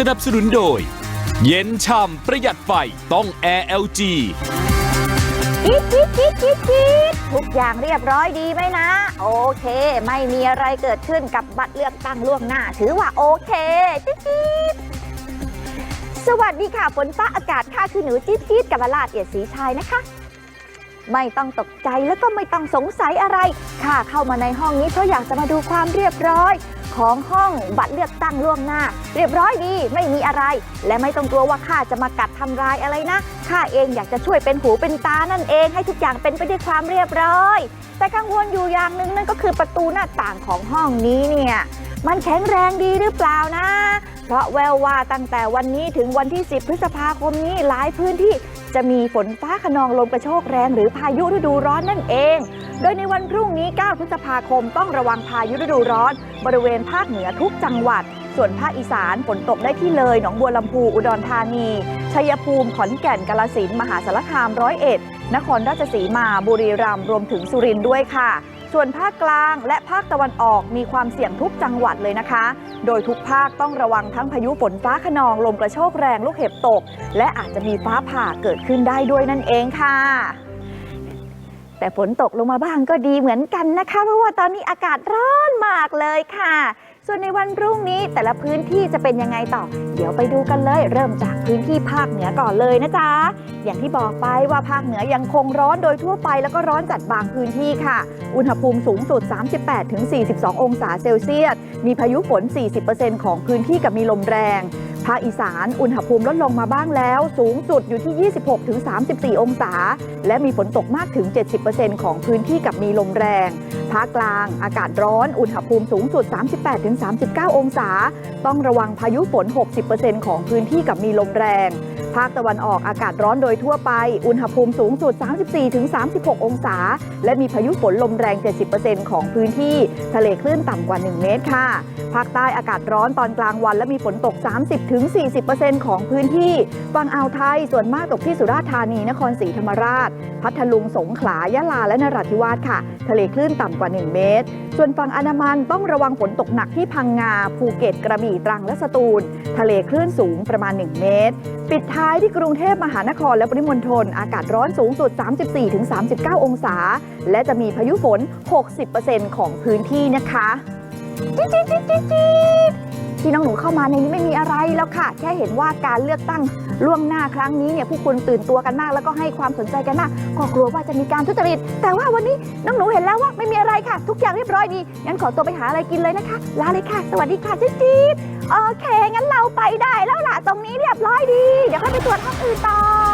สนับสนุนโดย เย็นช่ำประหยัดไฟต้อง Air LG จี๊ดจี๊ดจี๊ดจี๊ดจี๊ดทุกอย่างเรียบร้อยดีไหมนะ โอเค ไม่มีอะไรเกิดขึ้นกับบัตรเลือกตั้งล่วงหน้า ถือว่าโอเคจี๊ดจี๊ดสวัสดีค่ะฝนฟ้าอากาศค่ะคือหนูจี๊ดจี๊ดกับวราชเอียดศรีชัยนะคะ ไม่ต้องตกใจแล้วก็ไม่ต้องสงสัยอะไร ค่ะ เข้ามาในห้องนี้เพราะอยากจะมาดูความเรียบร้อย ของห้องบัตรเลือกตั้งล่วงหน้า เรียบร้อยดีไม่มีอะไร และไม่ต้องกลัวว่าข้าจะมากัดทำร้ายอะไรนะข้าเองอยากจะช่วยเป็นหูเป็นตานั่นเองให้ทุกอย่างเป็นไปด้วยความเรียบร้อย แต่กังวลอยู่อย่างหนึ่งนั่นก็คือประตูหน้าต่างของห้องนี้เนี่ยมันแข็งแรงดีหรือเปล่านะ เพราะแววว่าตั้งแต่วันนี้ถึงวันที่ 10 พฤษภาคมนี้หลายพื้นที่ จะมีฝนฟ้าขนองลมกระโชกแรงหรือพายุฤดูร้อนนั่นเอง โดยในวันพรุ่งนี้ 9 พฤษภาคมต้องระวังพายุฤดูร้อน บริเวณภาคเหนือทุกจังหวัด ส่วนภาคอีสานฝนตกได้ที่เลย หนองบัวลำพู อุดรธานี ชัยภูมิ ขอนแก่น กาฬสิน มหาสารคาม ร้อยเอ็ด นครราชสีมา บุรีรัมย์ รวมถึงสุรินทร์ด้วยค่ะ ส่วนภาคกลางและภาคตะวันออกมีความเสี่ยงทุกจังหวัดเลยนะคะ โดยทุกภาคต้องระวังทั้งพายุฝนฟ้าขนอง ลมกระโชกแรง ลูกเห็บตก และอาจจะมีฟ้าผ่าเกิดขึ้นได้ด้วยนั่นเองค่ะแต่ฝนตกลงมาบ้างก็ดีเหมือนกันนะคะ เพราะว่าตอนนี้อากาศร้อนมากเลยค่ะ ส่วนในวันพรุ่งนี้แต่ละพื้นที่จะเป็นยังไงต่อ เดี๋ยวไปดูกันเลย เริ่มจากพื้นที่ภาคเหนือก่อนเลยนะจ๊ะ อย่างที่บอกไปว่าภาคเหนือยังคงร้อนโดยทั่วไปแล้วก็ร้อนจัดบางพื้นที่ค่ะ อุณหภูมิสูงสุด 38-42 องศาเซลเซียส มีพายุฝน 40%ของพื้นที่กับมีลมแรง ภาคอีสานอุณหภูมิลดลงมาบ้างแล้ว สูงสุดอยู่ที่ 26-34 องศา และมีฝนตกมากถึง 70%ของพื้นที่กับมีลมแรง ภาคกลางอากาศร้อน อุณหภูมิสูงสุด 38-39 องศา ต้องระวังพายุฝน 60%ของพื้นที่กับมีลมแรง ภาคตะวันออกอากาศร้อนโดยทั่วไป อุณหภูมิสูงสุด 34-36 องศา และมีพายุฝนลมแรง 70%ของพื้นที่ทะเลคลื่นต่ำกว่า 1 เมตรค่ะ ภาคใต้อากาศร้อนตอนกลางวันและมีฝนตก 30- 30-40%ของพื้นที่ ฝั่งอ่าวไทยส่วนมากตกที่สุราษฎร์ธานี นครศรีธรรมราช พัทลุง สงขลา ยะลา และนราธิวาสค่ะ ทะเลคลื่นต่ำกว่า 1 เมตร ส่วนฝั่งอันามันต้องระวังฝนตกหนักที่พังงา ภูเก็ต กระบี่ ตรัง และสตูล ทะเลคลื่นสูงประมาณ 1 เมตร ปิดท้ายที่กรุงเทพมหานครและปริมณฑล อากาศร้อนสูงสุด 34-39 องศา และจะมีพายุฝน 60%ของพื้นที่นะคะ จี๊ดจี๊ดจี๊ดจี๊ดจี๊ด ที่น้องหนูเข้ามาในนี้ไม่มีอะไรแล้วค่ะ แค่เห็นว่าการเลือกตั้งล่วงหน้าครั้งนี้เนี่ยผู้คนตื่นตัวกันมาก แล้วก็ให้ความสนใจกันมากก็กลัวว่าจะมีการทุจริต แต่ว่าวันนี้น้องหนูเห็นแล้วว่าไม่มีอะไรค่ะ ทุกอย่างเรียบร้อยดีงั้นขอตัวไปหาอะไรกินเลยนะคะลาเลยค่ะ สวัสดีค่ะจิ๊ดจี๊ดโอเคงั้นเราไปได้แล้วล่ะตรงนี้เรียบร้อยดี เดี๋ยวค่อยไปตรวจห้องอื่นต่อ